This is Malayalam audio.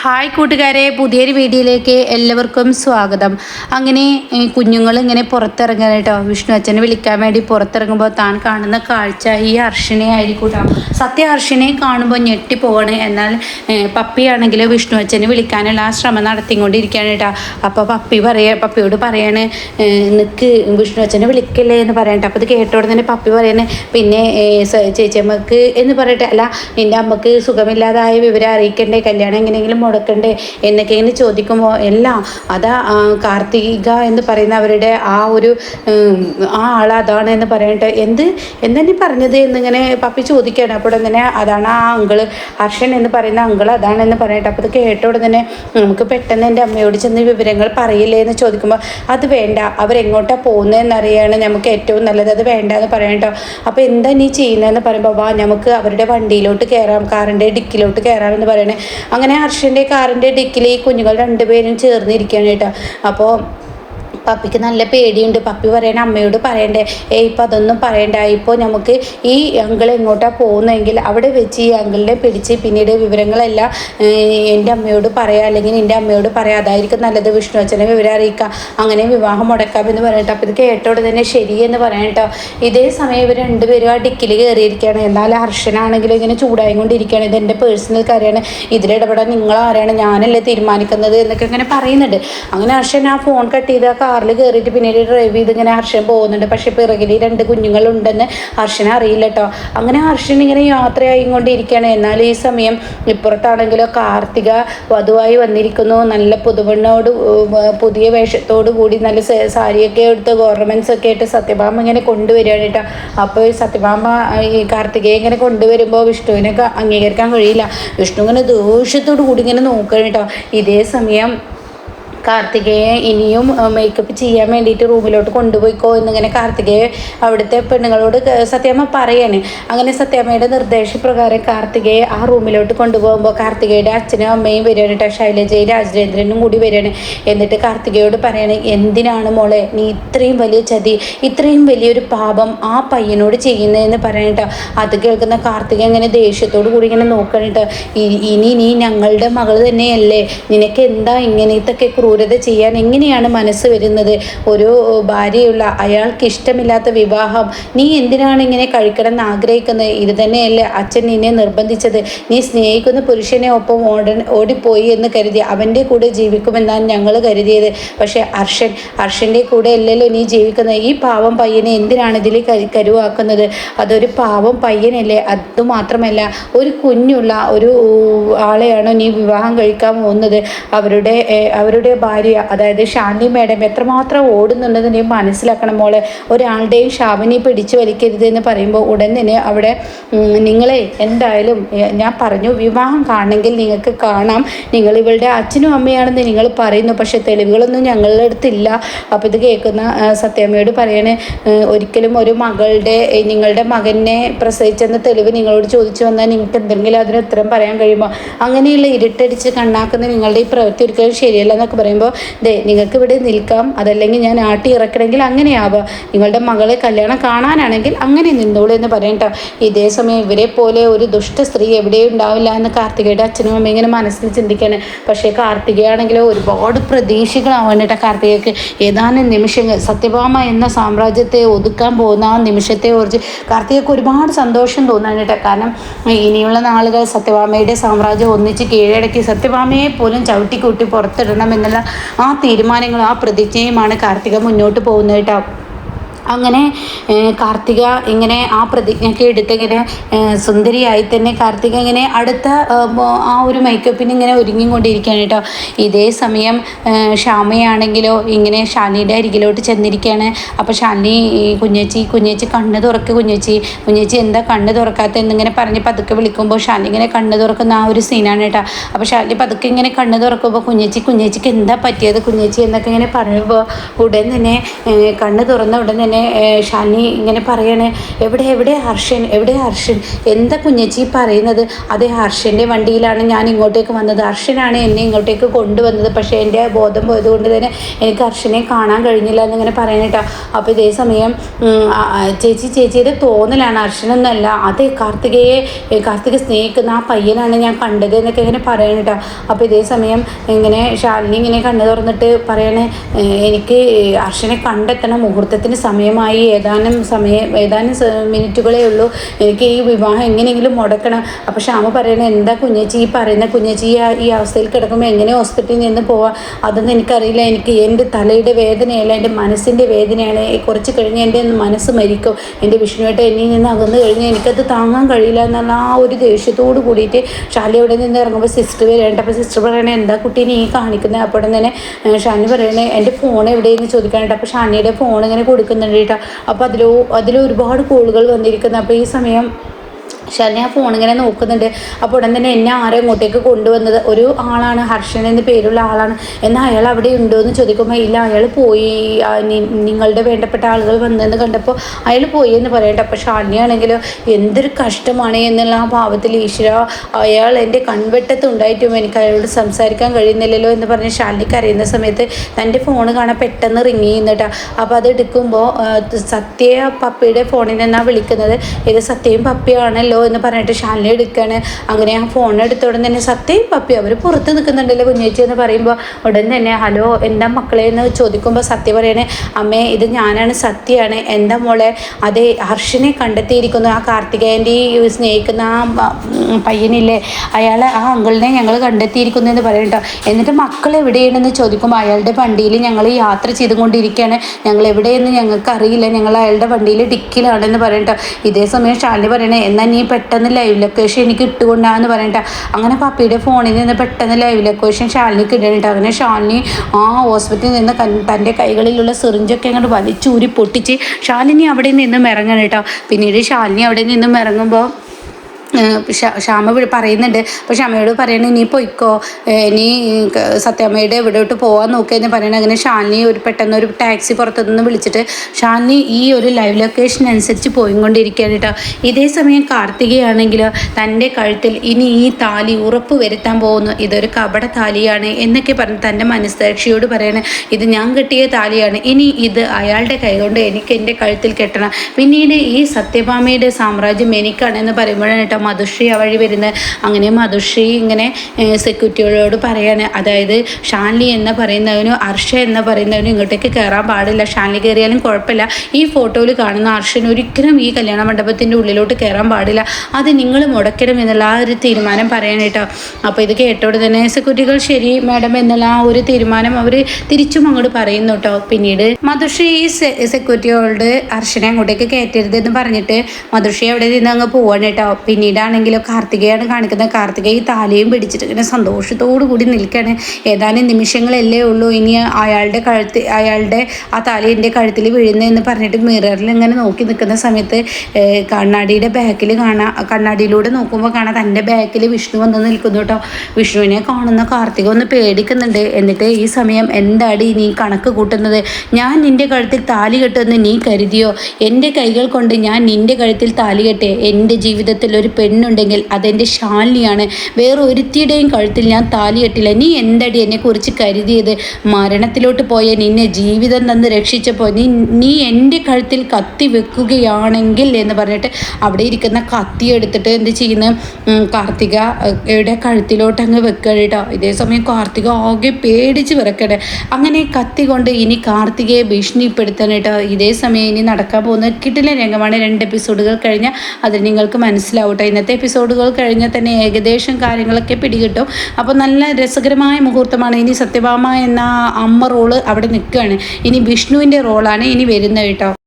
ഹായ് കൂട്ടുകാരെ പുതിയൊരു വീഡിയോയിലേക്ക് എല്ലാവർക്കും സ്വാഗതം. അങ്ങനെ കുഞ്ഞുങ്ങൾ ഇങ്ങനെ പുറത്തിറങ്ങാൻ കേട്ടോ വിഷ്ണു അച്ഛനെ വിളിക്കാൻ വേണ്ടി പുറത്തിറങ്ങുമ്പോൾ താൻ കാണുന്ന കാഴ്ച ഈ അർഷനെ ആയിരിക്കും കേട്ടോ. സത്യ അർഷനെ കാണുമ്പോൾ ഞെട്ടിപ്പോവാണ് എന്നാൽ പപ്പിയാണെങ്കിൽ വിഷ്ണു അച്ഛനെ വിളിക്കാനുള്ള ആ ശ്രമം നടത്തിക്കൊണ്ടിരിക്കുകയാണ് കേട്ടോ. അപ്പോൾ പപ്പി പറയാ പപ്പിയോട് പറയാണ് നിൽക്ക് വിഷ്ണു അച്ഛനെ വിളിക്കല്ലേ എന്ന് പറയട്ടെ അപ്പോൾ ഇത് കേട്ടോടെ തന്നെ പപ്പി പറയണേ പിന്നെ ചേച്ചിയമ്മക്ക് എന്ന് പറയട്ടെ അല്ല നിന്റെ അമ്മയ്ക്ക് സുഖമില്ലാതായ വിവരം അറിയിക്കണ്ടേ കല്യാണം എങ്ങനെയെങ്കിലും മുടക്കണ്ടേ? എന്നൊക്കെ ഇങ്ങനെ ചോദിക്കുമ്പോൾ എല്ലാം അതാ കാർത്തിക എന്ന് പറയുന്ന അവരുടെ ആ ഒരു ആ ആൾ അതാണ് എന്ന് പറയട്ടെ എന്ത് എന്താ നീ പറഞ്ഞത് എന്നിങ്ങനെ പപ്പി ചോദിക്കുകയാണ് അപ്പോൾ ഇങ്ങനെ അതാണ് ആ അങ്കിൾ ഹർഷൻ എന്ന് പറയുന്ന അങ്കിൾ അതാണെന്ന് പറയട്ടെ അപ്പോൾ ഇത് കേട്ടോടെ തന്നെ നമുക്ക് പെട്ടെന്ന് എന്റെ അമ്മയോട് ചെന്ന് വിവരങ്ങൾ പറയില്ലേ എന്ന് ചോദിക്കുമ്പോൾ അത് വേണ്ട അവരെങ്ങോട്ടാണ് പോകുന്നതെന്നറിയാണ് നമുക്ക് ഏറ്റവും നല്ലത്. അത് വേണ്ട എന്ന് പറയട്ടോ അപ്പോൾ എന്താ നീ ചെയ്യുന്നതെന്ന് പറയുമ്പോൾ വാ നമുക്ക് അവരുടെ വണ്ടിയിലോട്ട് കയറാം കാറിന്റെ ഡിക്കിലോട്ട് കയറാം എന്ന് പറയണേ. അങ്ങനെ ഹർഷന്റെ കാറിന്റെ ഡിക്കിൽ ഈ കുഞ്ഞുങ്ങൾ രണ്ടുപേരും ചേർന്നിരിക്കുകയാണ് കേട്ടോ. അപ്പോൾ പപ്പിക്ക് നല്ല പേടിയുണ്ട്. പപ്പി പറയണ അമ്മയോട് പറയണ്ടേ ഏയ് ഇപ്പം അതൊന്നും പറയണ്ട. ഇപ്പോൾ നമുക്ക് ഈ അങ്കിൾ എങ്ങോട്ടാണ് പോകുന്നതെങ്കിൽ അവിടെ വെച്ച് ഈ അങ്കിളിനെ പിടിച്ച് പിന്നീട് വിവരങ്ങളെല്ലാം എന്റെ അമ്മയോട് പറയാം അല്ലെങ്കിൽ എന്റെ അമ്മയോട് പറയാം. അതായിരിക്കും നല്ലത്. വിഷ്ണു അച്ഛനെ വിവരം അറിയിക്കാം. അങ്ങനെ വിവാഹം മുടക്കാം എന്ന് പറയട്ടോ അപ്പോൾ ഇത് കേട്ടോടെ തന്നെ ശരിയെന്ന് പറയട്ടോ ഇതേ സമയം ഇവർ രണ്ടുപേരും ആ ഡിക്കിൽ കയറിയിരിക്കുകയാണ്. എന്നാൽ ഹർഷനാണെങ്കിലും ഇങ്ങനെ ചൂടായി കൊണ്ടിരിക്കുകയാണ്. ഇത് എന്റെ പേഴ്സണൽ കാര്യമാണ്. ഇതിലിടപെടാൻ നിങ്ങൾ ആരാണ്? ഞാനല്ലേ തീരുമാനിക്കുന്നത്? എന്നൊക്കെ ഇങ്ങനെ പറയുന്നുണ്ട്. അങ്ങനെ ഹർഷൻ ആ ഫോൺ കട്ട് ചെയ്ത് ആ കാറിൽ കയറിയിട്ട് പിന്നീട് ഡ്രൈവ് ചെയ്ത് ഇങ്ങനെ ഹർഷൻ പോകുന്നുണ്ട്. പക്ഷേ പിറകിൽ രണ്ട് കുഞ്ഞുങ്ങളുണ്ടെന്ന് ഹർഷന് അറിയില്ല കേട്ടോ. അങ്ങനെ ഹർഷൻ ഇങ്ങനെ യാത്രയായിക്കൊണ്ടിരിക്കുകയാണ് എന്നാൽ ഈ സമയം ഇപ്പുറത്താണെങ്കിലോ കാർത്തിക വധുവായി വന്നിരിക്കുന്നു. നല്ല പുതുവണ്ണോട് പുതിയ വേഷത്തോടു കൂടി നല്ല സാരിയൊക്കെ എടുത്ത് ഓർണമെന്റ്സ് ഒക്കെ ആയിട്ട് സത്യഭാമ ഇങ്ങനെ കൊണ്ടുവരികയാണ് കേട്ടോ. അപ്പോൾ സത്യഭാമ ഈ കാർത്തികയെ ഇങ്ങനെ കൊണ്ടുവരുമ്പോൾ വിഷ്ണുവിനൊക്കെ അംഗീകരിക്കാൻ കഴിയില്ല. വിഷ്ണു ഇങ്ങനെ ദോഷത്തോടു കൂടി ഇങ്ങനെ നോക്കുകയാണ് കേട്ടോ. ഇതേ സമയം കാർത്തികയെ ഇനിയും മേക്കപ്പ് ചെയ്യാൻ വേണ്ടിയിട്ട് റൂമിലോട്ട് കൊണ്ടുപോയിക്കോ എന്നിങ്ങനെ കാർത്തികയെ അവിടുത്തെ പെണ്ണുങ്ങളോട് സത്യാമ്മ പറയാണ്. അങ്ങനെ സത്യാമ്മയുടെ നിർദ്ദേശപ്രകാരം കാർത്തികയെ ആ റൂമിലോട്ട് കൊണ്ടുപോകുമ്പോൾ കാർത്തികയുടെ അച്ഛനും അമ്മയും വരികയാണ്. കേട്ടോ ശൈലജയും രാജേന്ദ്രനും കൂടി വരികയാണ്. എന്നിട്ട് കാർത്തികയോട് പറയാണ് എന്തിനാണ് മോളെ നീ ഇത്രയും വലിയ ചതി ഇത്രയും വലിയൊരു പാപം ആ പയ്യനോട് ചെയ്യുന്നതെന്ന് പറയണട്ടോ അത് കേൾക്കുന്ന കാർത്തിക ഇങ്ങനെ ദേഷ്യത്തോടു കൂടി ഇങ്ങനെ നോക്കണം കേട്ടോ ഇനി നീ ഞങ്ങളുടെ മകൾ തന്നെയല്ലേ? നിനക്ക് എന്താ ഇങ്ങനത്തൊക്കെ ക്രൂരത ചെയ്യാൻ എങ്ങനെയാണ് മനസ്സ് വരുന്നത്? ഒരു ഭാര്യയുള്ള അയാൾക്ക് ഇഷ്ടമില്ലാത്ത വിവാഹം. നീ എന്തിനാണ് ഇങ്ങനെ കഴിക്കണം എന്ന് ആഗ്രഹിക്കുന്നത്? ഇത് തന്നെയല്ലേ അച്ഛൻ നിന്നെ നിർബന്ധിച്ചത്. നീ സ്നേഹിക്കുന്ന പുരുഷനെ ഒപ്പം ഓട ഓടിപ്പോയി എന്ന് കരുതി അവന്റെ കൂടെ ജീവിക്കുമെന്നാണ് ഞങ്ങൾ കരുതിയത്. പക്ഷേ അർഷൻ അർഷന്റെ കൂടെ അല്ലല്ലോ നീ ജീവിക്കുന്നത്. ഈ പാവം പയ്യനെ എന്തിനാണ് ഇതിൽ കരു- കരുവാക്കുന്നത്? അതൊരു പാവം പയ്യനല്ലേ? അതുമാത്രമല്ല ഒരു കുഞ്ഞുള്ള ഒരു ആളെയാണോ നീ വിവാഹം കഴിക്കാൻ പോകുന്നത്? അവരുടെ അവരുടെ ഭാര്യ അതായത് ശാന്തി മേഡം എത്രമാത്രം ഓടുന്നുള്ളതിനെയും മനസ്സിലാക്കണം മോളെ. ഒരാളുടെയും ശാപനി പിടിച്ചു വലിക്കരുത് എന്ന് പറയുമ്പോൾ ഉടൻ തന്നെ അവിടെ നിങ്ങളെ എന്തായാലും ഞാൻ പറഞ്ഞു വിവാഹം കാണണമെങ്കിൽ നിങ്ങൾക്ക് കാണാം. നിങ്ങൾ ഇവളുടെ അച്ഛനും അമ്മയാണെന്ന് നിങ്ങൾ പറയുന്നു. പക്ഷേ തെളിവുകളൊന്നും ഞങ്ങളുടെ അടുത്തില്ല. അപ്പോൾ ഇത് കേൾക്കുന്ന സത്യാമ്മയോട് പറയണേ ഒരിക്കലും ഒരു മകളുടെ നിങ്ങളുടെ മകനെ പ്രസവിച്ചെന്ന തെളിവ് നിങ്ങളോട് ചോദിച്ചു വന്നാൽ നിങ്ങൾക്ക് എന്തെങ്കിലും അതിന് ഉത്തരം പറയാൻ കഴിയുമോ? അങ്ങനെയുള്ള ഇരുട്ടടിച്ച് കണ്ണാക്കുന്ന നിങ്ങളുടെ ഈ പ്രവൃത്തി ഒരിക്കലും ശരിയല്ല എന്നൊക്കെ പറയുമ്പോൾ ദേ നിങ്ങൾക്ക് ഇവിടെ നിൽക്കാം. അതല്ലെങ്കിൽ ഞാൻ ആട്ടി ഇറക്കണമെങ്കിൽ അങ്ങനെയാവാം. നിങ്ങളുടെ മകളെ കല്യാണം കാണാനാണെങ്കിൽ അങ്ങനെ നിന്നോളൂ എന്ന് പറയണ്ട. ഇതേ സമയം ഇവരെ പോലെ ഒരു ദുഷ്ട സ്ത്രീ എവിടെയും ഉണ്ടാവില്ല എന്ന് കാർത്തികയുടെ അച്ഛനും അമ്മ ഇങ്ങനെ മനസ്സിൽ ചിന്തിക്കുകയാണ് പക്ഷേ കാർത്തികയാണെങ്കിലോ ഒരുപാട് പ്രതീക്ഷകളാവാണ് കേട്ടോ കാർത്തികയ്ക്ക്. ഏതാനും നിമിഷങ്ങൾ സത്യഭാമ എന്ന സാമ്രാജ്യത്തെ ഒതുക്കാൻ പോകുന്ന ആ നിമിഷത്തെ കുറിച്ച് കാർത്തികയ്ക്ക് ഒരുപാട് സന്തോഷം തോന്നാണ് കേട്ടോ. കാരണം ഇനിയുള്ള നാളുകൾ സത്യഭാമയുടെ സാമ്രാജ്യം ഒന്നിച്ച് കീഴടക്കി സത്യഭാമയെ പോലും ചവിട്ടിക്കൂട്ടി പുറത്തിടണം എന്നുള്ള ആ തീരുമാനങ്ങളും ആ പ്രതിജ്ഞയുമാണ് കാർത്തിക മുന്നോട്ട് പോകുന്നത് കേട്ടോ. അങ്ങനെ കാർത്തിക ഇങ്ങനെ ആ പ്രതിജ്ഞയ്ക്ക് എടുത്ത് ഇങ്ങനെ സുന്ദരിയായി തന്നെ കാർത്തിക ഇങ്ങനെ അടുത്ത ആ ഒരു മേക്കപ്പിന് ഇങ്ങനെ ഒരുങ്ങിക്കൊണ്ടിരിക്കുകയാണ് കേട്ടോ ഇതേ സമയം ഷാമയാണെങ്കിലോ ഇങ്ങനെ ഷാലിയുടെ അരികിലോട്ട് ചെന്നിരിക്കുകയാണ്. അപ്പോൾ ഷാലിനി കുഞ്ഞേച്ചി കുഞ്ഞേച്ചി കണ്ണ് തുറക്ക് കുഞ്ഞേച്ചി. കുഞ്ഞേച്ചി എന്താ കണ്ണ് തുറക്കാത്ത എന്നിങ്ങനെ പറഞ്ഞ് പതുക്കെ വിളിക്കുമ്പോൾ ഷാലി ഇങ്ങനെ കണ്ണ് തുറക്കുന്ന ആ ഒരു സീനാണ് കേട്ടോ അപ്പോൾ ഷാലി പതുക്കെ ഇങ്ങനെ കണ്ണ് തുറക്കുമ്പോൾ കുഞ്ഞേച്ചി കുഞ്ഞേച്ചിക്ക് എന്താ പറ്റിയത് കുഞ്ഞേച്ചി എന്നൊക്കെ ഇങ്ങനെ പറയുമ്പോൾ ഉടൻ തന്നെ കണ്ണ് തുറന്ന ഉടൻ തന്നെ ഏഹ്, ഷാനി ഇങ്ങനെ പറയണേ എവിടെ എവിടെ ഹർഷൻ എവിടെ ഹർഷൻ? എന്താ കുഞ്ഞച്ചി പറയുന്നത്? അതെ ഹർഷന്റെ വണ്ടിയിലാണ് ഞാൻ ഇങ്ങോട്ടേക്ക് വന്നത്. ഹർഷനാണ് എന്നെ ഇങ്ങോട്ടേക്ക് കൊണ്ടുവന്നത്. പക്ഷേ എന്റെ ബോധം പോയത് കൊണ്ട് തന്നെ എനിക്ക് ഹർഷനെ കാണാൻ കഴിഞ്ഞില്ല എന്നിങ്ങനെ പറയണേട്ടോ അപ്പോൾ ഇതേ സമയം ചേച്ചി ചേച്ചിയുടെ തോന്നലാണ്. ഹർഷനൊന്നല്ല അതെ കാർത്തികയെ കാർത്തിക സ്നേഹിക്കുന്ന ആ പയ്യനാണ് ഞാൻ കണ്ടത് എന്നൊക്കെ ഇങ്ങനെ പറയണേട്ടോ അപ്പോൾ ഇതേ സമയം ഇങ്ങനെ ഷാലിനി ഇങ്ങനെ കണ്ണു തുറന്നിട്ട് പറയണേ എനിക്ക് ഹർഷനെ കണ്ടെത്തണം. മുഹൂർത്തത്തിന് സമയമായി ഏതാനും സമയം ഏതാനും മിനിറ്റുകളേ ഉള്ളൂ. എനിക്ക് ഈ വിവാഹം എങ്ങനെയെങ്കിലും മുടക്കണം. അപ്പോൾ ഷാമ പറയണ എന്താ കുഞ്ഞേച്ചി? ഈ പറയുന്ന കുഞ്ഞേച്ചി ഈ അവസ്ഥയിൽ കിടക്കുമ്പോൾ എങ്ങനെ ഹോസ്പിറ്റലിൽ നിന്ന് പോവാം? അതൊന്നും എനിക്കറിയില്ല. എനിക്ക് എന്റെ തലയുടെ വേദനയല്ല എന്റെ മനസ്സിന്റെ വേദനയാണ്. കുറച്ച് കഴിഞ്ഞ് എന്റെ മനസ്സ് മരിക്കും. എന്റെ വിഷ്ണുവായിട്ട് എന്നിൽ നിന്ന് അകന്നു കഴിഞ്ഞ് എനിക്കത് താങ്ങാൻ കഴിയില്ല എന്നുള്ള ആ ഒരു ദേഷ്യത്തോട് കൂടിയിട്ട് ഷാലി അവിടെ നിന്ന് ഇറങ്ങുമ്പോൾ സിസ്റ്റർ വരേണ്ട. അപ്പോൾ സിസ്റ്റർ പറയണേ എന്താ കുട്ടി നീ കാണിക്കുന്നത് അപ്പോൾ തന്നെ ഷാനി പറയണേ എന്റെ ഫോൺ എവിടെയെന്ന് ചോദിക്കാനായിട്ട്? അപ്പോൾ ഷാനിയുടെ ഫോൺ ഇങ്ങനെ കൊടുക്കുന്നുണ്ട്. കേട്ടോ അപ്പോൾ അതിലോ അതിലൊരുപാട് കോളുകൾ വന്നിരിക്കുന്നത് അപ്പോൾ ഈ സമയം ഷാനി ആ ഇങ്ങനെ നോക്കുന്നുണ്ട്. അപ്പോൾ ഉടൻ തന്നെ എന്നെ ആരെ ഇങ്ങോട്ടേക്ക് കൊണ്ടുവന്നത് ഒരു ആളാണ് ഹർഷൻ എന്ന് പേരുള്ള ആളാണ്. എന്നാൽ അയാൾ അവിടെ ഉണ്ടോ എന്ന് ചോദിക്കുമ്പോൾ ഇല്ല അയാൾ പോയി. നിങ്ങളുടെ വേണ്ടപ്പെട്ട ആളുകൾ വന്നതെന്ന് കണ്ടപ്പോൾ അയാൾ പോയി എന്ന് പറയട്ടെ അപ്പോൾ ഷാനിയാണെങ്കിലോ എന്തൊരു കഷ്ടമാണ് എന്നുള്ള ആ ഭാവത്തിൽ ഈശ്വര അയാൾ എന്റെ കൺവെട്ടത്ത് ഉണ്ടായിട്ടും എനിക്ക് അയാളോട് സംസാരിക്കാൻ കഴിയുന്നില്ലല്ലോ എന്ന് പറഞ്ഞ് ഷാലിനിക്ക് അറിയുന്ന സമയത്ത് തന്റെ ഫോൺ കാണാൻ പെട്ടെന്ന് റിങ് ചെയ്യുന്നുട്ടാ അപ്പോൾ അത് എടുക്കുമ്പോൾ സത്യ പപ്പിയുടെ ഫോണിൽ നിന്നാണ് വിളിക്കുന്നത്. ഇത് സത്യയും പപ്പിയാണല്ലോ എന്ന് പറഞ്ഞിട്ട് ഷാലിനി എടുക്കുകയാണ് അങ്ങനെ ആ ഫോൺ എടുത്ത തന്നെ സത്യം പപ്പി അവർ പുറത്ത് നിൽക്കുന്നുണ്ടല്ലോ കുഞ്ഞേച്ചി എന്ന് പറയുമ്പോൾ ഉടൻ തന്നെ ഹലോ എന്താ മക്കളെ? എന്ന് ചോദിക്കുമ്പോൾ സത്യ പറയണേ അമ്മേ ഇത് ഞാനാണ് സത്യയാണ് എന്താ മോളെ? അതേ ഹർഷനെ കണ്ടെത്തിയിരിക്കുന്നു. ആ കാർത്തികേയന്റെ ഈ സ്നേഹിക്കുന്ന ആ പയ്യനില്ലേ? അയാളെ ആ അങ്കിളിനെ ഞങ്ങൾ കണ്ടെത്തിയിരിക്കുന്നു എന്ന് പറയട്ടോ എന്നിട്ട് മക്കൾ എവിടെയാണെന്ന് ചോദിക്കുമ്പോൾ അയാളുടെ വണ്ടിയിൽ ഞങ്ങൾ യാത്ര ചെയ്തുകൊണ്ടിരിക്കുകയാണ്. ഞങ്ങൾ എവിടെയെന്ന് ഞങ്ങൾക്ക് അറിയില്ല ഞങ്ങൾ അയാളുടെ വണ്ടിയിൽ ഡിക്കിലാണെന്ന് പറയട്ടോ ഇതേ സമയം ഷാലിനി പറയണേ എന്നാൽ നീ പെട്ടെന്ന് ലൈവ് ലൊക്കേഷൻ എനിക്ക് ഇട്ടുകൊണ്ടാന്ന് പറഞ്ഞിട്ട്. അങ്ങനെ പപ്പിയുടെ ഫോണിൽ നിന്ന് പെട്ടെന്ന് ലൈവ് ലൊക്കേഷൻ ഷാലിനിക്ക് ഇടണിട്ട് അങ്ങനെ ഷാലിനി ആ ഹോസ്പിറ്റലിൽ നിന്ന് തന്റെ കൈകളിലുള്ള സിറിഞ്ചൊക്കെ അങ്ങോട്ട് വലിച്ചൂരി പൊട്ടിച്ച് ഷാലിനി അവിടെ നിന്നും ഇറങ്ങണം കേട്ടോ. പിന്നീട് ഷാലിനി അവിടെ നിന്നും ഇറങ്ങുമ്പോൾ ശ്യാമ പറയുന്നുണ്ട്. അപ്പോൾ ശ്യാമയോട് പറയണേ നീ പൊയ്ക്കോ. നീ സത്യാമ്മയുടെ എവിടോട്ട് പോകാൻ നോക്കിയെന്ന് പറയണേ. അങ്ങനെ ഷാനി ഒരു പെട്ടെന്ന് ഒരു ടാക്സി പുറത്തുനിന്ന് വിളിച്ചിട്ട് ഷാനി ഈ ഒരു ലൈവ് ലൊക്കേഷൻ അനുസരിച്ച് പോയിക്കൊണ്ടിരിക്കുകയാണ് കേട്ടോ ഇതേ സമയം കാർത്തികയാണെങ്കിലോ തന്റെ കഴുത്തിൽ ഇനി ഈ താലി ഉറപ്പ് വരുത്താൻ പോകുന്നു. ഇതൊരു കപട താലിയാണ് എന്നൊക്കെ പറഞ്ഞ് തന്റെ മനസ്സാക്ഷിയോട് പറയണേ. ഇത് ഞാൻ കെട്ടിയ താലിയാണ്. ഇനി ഇത് അയാളുടെ കൈകൊണ്ട് എനിക്ക് എന്റെ കഴുത്തിൽ കെട്ടണം. പിന്നീട് ഈ സത്യഭാമയുടെ സാമ്രാജ്യം എനിക്കാണെന്ന് പറയുമ്പോഴാണ് കേട്ടോ മധുശ്രീ വഴി വരുന്നത്. അങ്ങനെ മധുശ്രീ ഇങ്ങനെ സെക്യൂരിറ്റികളോട് പറയാണ്. അതായത് ഷാൻലി എന്ന് പറയുന്നവനും അർഷ എന്ന് പറയുന്നവനും ഇങ്ങോട്ടേക്ക് കയറാൻ പാടില്ല. ഷാൻലി കയറിയാലും കുഴപ്പമില്ല. ഈ ഫോട്ടോയിൽ കാണുന്ന അർഷന് ഒരിക്കലും ഈ കല്യാണ മണ്ഡപത്തിന്റെ ഉള്ളിലോട്ട് കയറാൻ പാടില്ല. അത് നിങ്ങൾ മുടക്കണം എന്നുള്ള ആ ഒരു തീരുമാനം പറയാനായിട്ടോ അപ്പോൾ ഇത് കേട്ടോടെ തന്നെ സെക്യൂരിറ്റികൾ ശരി മാഡം എന്നുള്ള ആ ഒരു തീരുമാനം അവർ തിരിച്ചും അങ്ങോട്ട് പറയുന്നു കേട്ടോ. പിന്നീട് മധുശ്രീ ഈ സെക്യൂരിറ്റിയോട് അർഷനെ അങ്ങോട്ടേക്ക് കയറ്റരുത് എന്ന് പറഞ്ഞിട്ട് മധുശ്രീ അവിടെ നിന്ന് അങ്ങ് പോവാണ് കേട്ടോ. പിന്നീടാണെങ്കിലോ കാർത്തികയാണ് കാണിക്കുന്നത്. കാർത്തിക ഈ താലയും പിടിച്ചിട്ട് ഇങ്ങനെ സന്തോഷത്തോടു കൂടി നിൽക്കുകയാണ് ഏതാനും നിമിഷങ്ങളല്ലേ ഉള്ളൂ ഇനി അയാളുടെ കഴുത്ത് അയാളുടെ ആ താലി എന്റെ കഴുത്തിൽ വീഴുന്നതെന്ന് പറഞ്ഞിട്ട് മിററിൽ ഇങ്ങനെ നോക്കി നിൽക്കുന്ന സമയത്ത് കണ്ണാടിയുടെ ബാക്കിൽ കാണാം കണ്ണാടിയിലൂടെ നോക്കുമ്പോൾ കാണാം തന്റെ ബാക്കിൽ വിഷ്ണു വന്ന് നിൽക്കുന്നു കേട്ടോ. വിഷ്ണുവിനെ കാണുന്ന കാർത്തിക ഒന്ന് പേടിക്കുന്നുണ്ട്. എന്നിട്ട് ഈ സമയം എന്താടി നീ കണക്ക് കൂട്ടുന്നത്? ഞാൻ നിന്റെ കഴുത്തിൽ താലി കെട്ടുമെന്ന് നീ കരുതിയോ? എന്റെ കൈകൾ കൊണ്ട് ഞാൻ നിന്റെ കഴുത്തിൽ താലി കെട്ടെ. എന്റെ ജീവിതത്തിൽ ഒരു പെണ്ണുണ്ടെങ്കിൽ അതെന്റെ ശാലിനിയാണ്. വേറെ ഒരുത്തിയുടെയും കഴുത്തിൽ ഞാൻ താലി കെട്ടില്ല നീ എന്തടി എന്നെക്കുറിച്ച് കരുതിയത്? മരണത്തിലോട്ട് പോയ നിന്നെ ജീവിതം തന്ന് രക്ഷിച്ചപ്പോൾ നീ നീ എന്റെ കഴുത്തിൽ കത്തി വെക്കുകയാണെങ്കിൽ എന്ന് പറഞ്ഞിട്ട് അവിടെ ഇരിക്കുന്ന കത്തി എടുത്തിട്ട് എന്ത് ചെയ്യുന്ന? കാർത്തിക യുടെ കഴുത്തിലോട്ട് അങ്ങ് വെക്കുക കേട്ടോ. ഇതേ സമയം കാർത്തിക ആകെ പേടിച്ച് വിറക്കട്ടെ അങ്ങനെ കത്തി കൊണ്ട് ഇനി കാർത്തികയെ ഭീഷണിപ്പെടുത്താൻ കേട്ടോ. ഇതേ സമയം ഇനി നടക്കാൻ പോകുന്ന കിട്ടില്ല രംഗമാണ് രണ്ട് എപ്പിസോഡുകൾ കഴിഞ്ഞാൽ അത് നിങ്ങൾക്ക് മനസ്സിലാവും കേട്ടോ ഇന്നത്തെ എപ്പിസോഡുകൾ കഴിഞ്ഞാൽ തന്നെ ഏകദേശം കാര്യങ്ങളൊക്കെ പിടികിട്ടും. അപ്പോൾ നല്ല രസകരമായ മുഹൂർത്തമാണ്. ഇനി സത്യഭാമ എന്ന അമ്മ റോൾ അവിടെ നിൽക്കുകയാണ്. ഇനി വിഷ്ണുവിന്റെ റോളാണ് ഇനി വരുന്നത് കേട്ടോ.